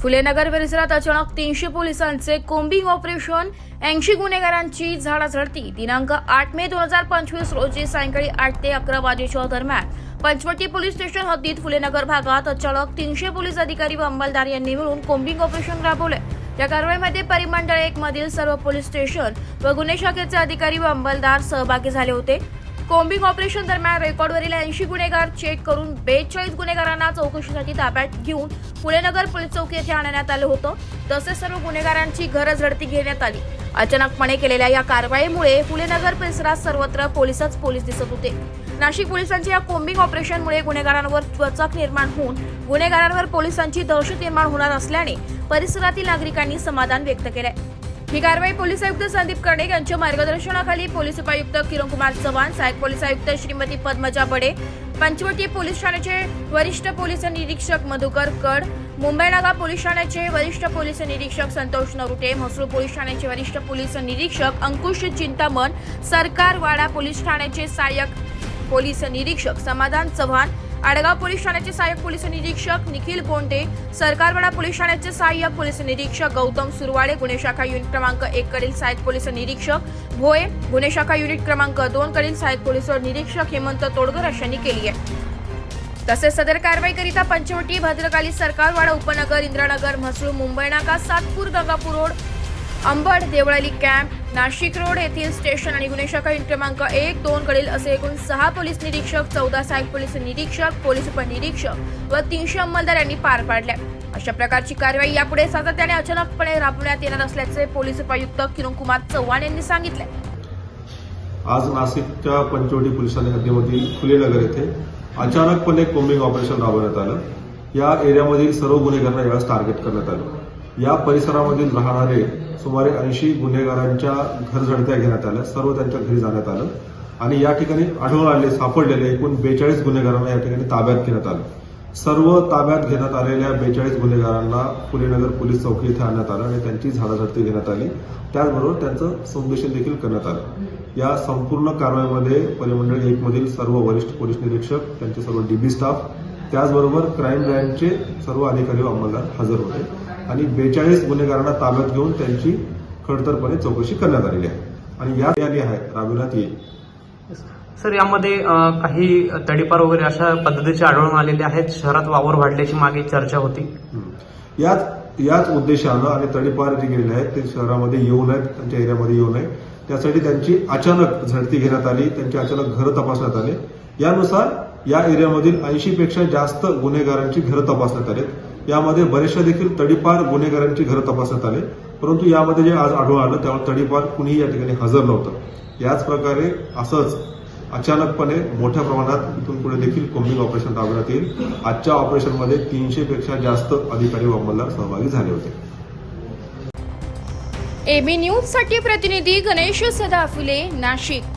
फुलेनगर परिसरात अचानक तीनशे पोलिसांचे कोम्बिंग ऑपरेशन ऐंशी गुन्हेगारांची झाडाझडती. दिनांक आठ मे दोन हजार पंचवीस रोजी सायंकाळी आठ ते अकरा वाजेच्या दरम्यान पंचवटी पोलीस स्टेशन हद्दीत फुलेनगर भागात अचानक तीनशे पोलीस अधिकारी व अंमलदार यांनी मिळून कोम्बिंग ऑपरेशन राबवले. या कारवाईमध्ये परिमंडळ एक मधील सर्व पोलीस स्टेशन व गुन्हे शाखेचे अधिकारी व अंमलदार सहभागी झाले होते. कोम्बिंग ऑपरेशन दरम्यान रेकॉर्डवरील ऐंशी गुन्हेगार चेक करून बेचाळीस गुन्हेगारांना चौकशीसाठी ताब्यात घेऊन पुणेनगर पोलीस चौकी येथे आणण्यात आलं होतं. तसेच सर्व गुन्हेगारांची घरझडती घेण्यात आली. अचानकपणे केलेल्या या कारवाईमुळे फुलेनगर परिसरात सर्वत्र पोलिसच पोलीस दिसत होते. नाशिक पोलिसांच्या या कोम्बिंग ऑपरेशनमुळे गुन्हेगारांवर त्वचक निर्माण होऊन गुन्हेगारांवर पोलिसांची दहशत निर्माण होणार असल्याने परिसरातील नागरिकांनी समाधान व्यक्त केलंय. ही कारवाई पोलीस आयुक्त संदीप कर्णिक यांच्या मार्गदर्शनाखाली पोलीस उपायुक्त किरणकुमार चव्हाण सहाय्यक पोलीस आयुक्त श्रीमती पद्मजा बडे पंचवटी पोलीस ठाण्याचे वरिष्ठ पोलीस निरीक्षक मधुकर कड मुंबई नागा पोलीस ठाण्याचे वरिष्ठ पोलीस निरीक्षक संतोष नरुटे म्हसरूळ पोलीस ठाण्याचे वरिष्ठ पोलीस निरीक्षक अंकुश चिंतामन सरकारवाडा पोलीस ठाण्याचे सहाय्यक पोलीस निरीक्षक समाधान चव्हाण आडगाव पोलीस ठाण्याचे सहाय्यक पोलीस निरीक्षक निखिल गोंडे सरकारवाडा पोलीस ठाण्याचे सहाय्यक पोलीस निरीक्षक गौतम सुरवाडे गुन्हे शाखा युनिट क्रमांक एक कडील सहाय्यक पोलीस निरीक्षक भोये गुन्हे शाखा युनिट क्रमांक दोन कडील सहाय्यक पोलीस निरीक्षक हेमंत तोडगर अशांनी केली आहे. तसेच सदर कारवाईकरिता पंचवटी भद्रकाली सरकारवाडा उपनगर Indranagar Mhasrul Mumbai Naka Satpur Gangapur road Ambad Deolali camp Nashik road येथील स्टेशन आणि गुन्हे शाखा क्रमांक एक दोन कडील असे एकूण सहा पोलीस निरीक्षक चौदा सहाय्यक पोलीस निरीक्षक पोलीस उपनिरीक्षक व तीनशे अंमलदार यांनी पार पाडल्या. अशा प्रकारची कारवाई यापुढे सातत्याने अचानकपणे राबवण्यात येणार असल्याचे पोलीस उपायुक्त किरणकुमार चव्हाण यांनी सांगितले. आज नाशिकच्या पंचवटी पोलिसांनी हद्दीमधील फुलेनगर येथे अचानकपणे कोम्बिंग ऑपरेशन राबवण्यात आलं. या एरियामधील सर्व गुन्हेगारांना यावेळेस टार्गेट करण्यात आलं. या परिसरामधील राहणारे सुमारे ऐंशी गुन्हेगारांच्या घरझडत्या घेण्यात आल्या. सर्व त्यांच्या घरी जाण्यात आलं. आणि या ठिकाणी आढळून आले सापडलेले एकूण बेचाळीस गुन्हेगारांना या ठिकाणी ताब्यात घेण्यात आलं. सर्व ताब्यात घेण्यात आलेल्या बेचाळीस गुन्हेगारांना पुणेनगर पोलीस चौकी इथे आणण्यात आलं आणि त्यांची झाडाझडती घेण्यात आली. त्याचबरोबर त्यांचं संदेशन देखील करण्यात आलं. या संपूर्ण कारवाईमध्ये परिमंडळ एक मधील सर्व वरिष्ठ पोलीस निरीक्षक त्यांचे सर्व डीबी स्टाफ त्याचबरोबर क्राईम ब्रँचचे सर्व अधिकारी अंमलदार हजर होते. आणि बेचाळीस गुन्हेगारांना ताब्यात घेऊन त्यांची खडतरपणे चौकशी करण्यात आलेली आहे. आणि या यादी आहे राबविण्यात येईल सर यामध्ये काही तडीपार वगैरे अशा पद्धतीचे आढळून आलेले आहेत? शहरात वावर वाढल्याची मागे चर्चा होती. याच याच उद्देशानं आणि तडीपार जे गेलेले आहेत ते शहरामध्ये येऊ नयेत त्यांच्या एरियामध्ये येऊ नये त्यासाठी त्यांची अचानक झडती घेण्यात आली त्यांची अचानक घरं तपासण्यात आले. यानुसार या एरियामधील ऐंशीपेक्षा जास्त गुन्हेगारांची घरं तपासण्यात आलेत. यामध्ये बरेचशा देखील तडीपार गुन्हेगारांची घरं तपासण्यात आले. परंतु यामध्ये जे आज आढळून आलं त्यावर तडीपार कुणीही या ठिकाणी हजर नव्हतं. याच प्रकारे असंच अचानकपणे मोठ्या प्रमाणात इथून पुढे देखील कोम्बिंग ऑपरेशन राबवण्यात येईल. आजच्या ऑपरेशनमध्ये तीनशेपेक्षा जास्त अधिकारी व अंमलदार सहभागी झाले होते. एबी न्यूजसाठी प्रतिनिधी गणेश सदाफुले नाशिक.